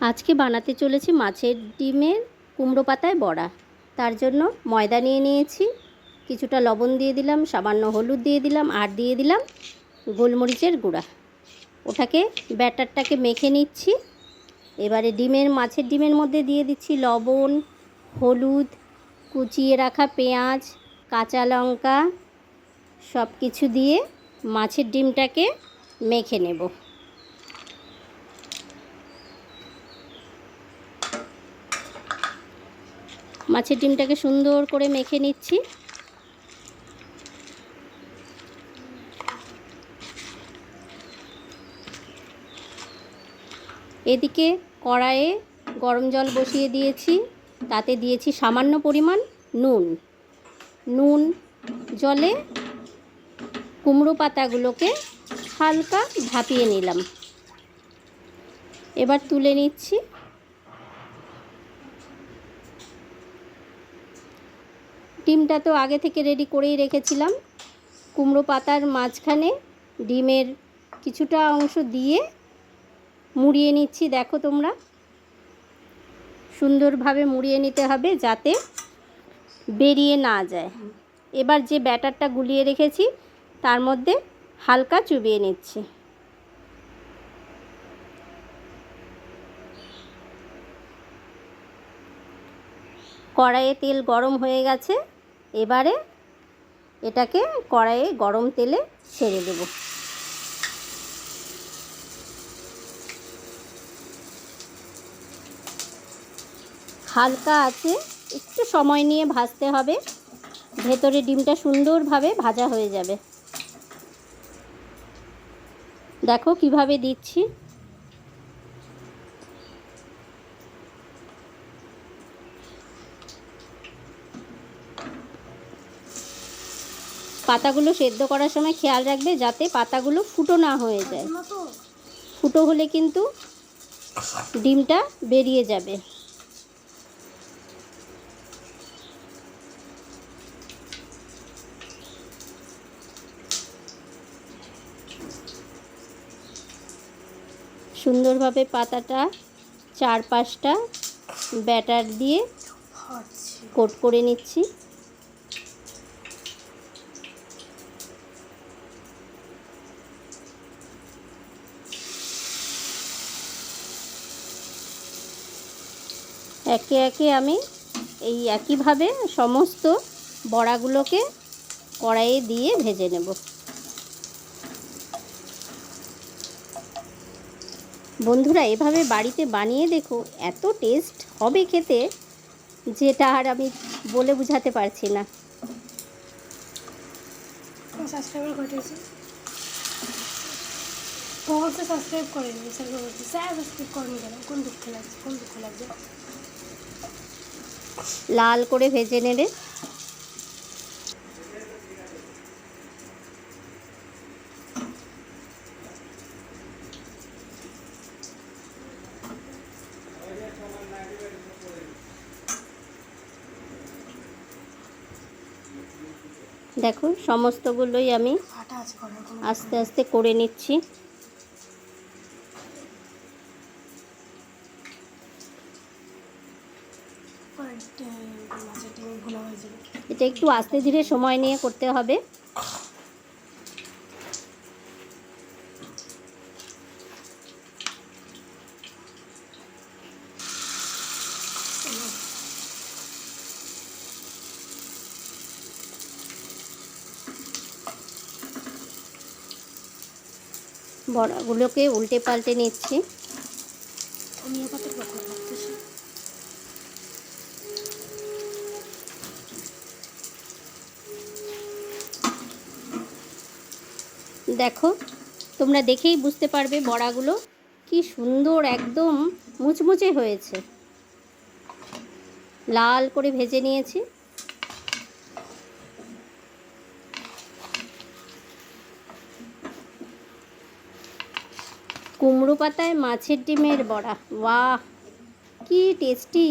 আজকে বানাতে চলেছি মাছের ডিমের কুমড়ো পাতায় বড়া। তার জন্য ময়দা নিয়ে নিয়েছি, কিছুটা লবণ দিয়ে দিলাম, সামান্য হলুদ দিয়ে দিলাম, আর দিয়ে দিলাম গোলমরিচের গুঁড়া। ওটাকে ব্যাটারটাকে মেখে নিচ্ছি। এবারে ডিমের, মাছের ডিমের মধ্যে দিয়ে দিচ্ছি লবণ, হলুদ, কুচিয়ে রাখা পেঁয়াজ, কাঁচা লঙ্কা সব কিছু দিয়ে মাছের ডিমটাকে মেখে নেব। মাছের ডিমটাকে সুন্দর করে মেখে নিচ্ছি। এদিকে কড়াইয়ে গরম জল বসিয়ে দিয়েছি, তাতে দিয়েছি সামান্য পরিমাণ নুন। নুন, জলে কুমড়ো পাতাগুলোকে হালকা ভাপিয়ে নিলাম। এবার তুলে নিচ্ছি ডিমটা তো আগে থেকে রেডি করেই রেখেছিলাম। কুমড়ো পাতার মাঝখানে ডিমের কিছুটা অংশ দিয়ে মুড়িয়ে নিচ্ছি, দেখো তোমরা। সুন্দরভাবে মুড়িয়ে নিতে হবে যাতে বেরিয়ে না যায়। এবার যে ব্যাটারটা গুলিয়ে রেখেছি, তার মধ্যে হালকা চুবিয়ে নিচ্ছি। কড়াইয়ে তেল গরম হয়ে গেছে। এবারে এটাকে কড়াইয়ে গরম তেলে ছেড়ে দেব। হালকা আছে, একটু সময় নিয়ে ভাজতে হবে। ভেতরে ডিমটা সুন্দরভাবে ভাজা হয়ে যাবে। দেখো কীভাবে দিচ্ছি। পাতাগুলো সেদ্ধ করার সময় খেয়াল রাখবে যাতে পাতাগুলো ফুটো না হয়ে যায়। ফুটো হলে কিন্তু ডিমটা বেরিয়ে যাবে। সুন্দরভাবে পাতাটা চার পাঁচটা ব্যাটার দিয়ে কোট করে নিচ্ছি। একে একে আমি এই একইভাবে সমস্ত বড়াগুলোকে কড়াইয়ে দিয়ে ভেজে নেব। বন্ধুরা, এভাবে বাড়িতে বানিয়ে দেখো, এত টেস্ট হবে খেতে যেটা আর আমি বলে বোঝাতে পারছি না। সাবস্ক্রাইবার ঘটেছে অবশ্যই সাবস্ক্রাইব করে দিবি স্যার সাবস্ক্রাইব করেনি কেন? কোন দুঃখ লাগছে? কোন দুঃখ লাগছে? লাল করে ভেজে নেবে। দেখো সমস্তগুলোই আমি আস্তে আস্তে করে নিচ্ছি মাছের ডিম ভোলা হয়ে যাবে এটা একটু আস্তে ধীরে সময় নিয়ে করতে হবে। বড়াগুলোকে উল্টে পাল্টে নিচ্ছি। ধনিয়া দেখো, তোমরা দেখেই বুঝতে পারবে বড়াগুলো কি সুন্দর একদম মুচমুচে হয়েছে। লাল করে ভেজে নিয়েছি। কুমড়ো পাতায় মাছের ডিমের বড়া বাহ কি টেস্টি!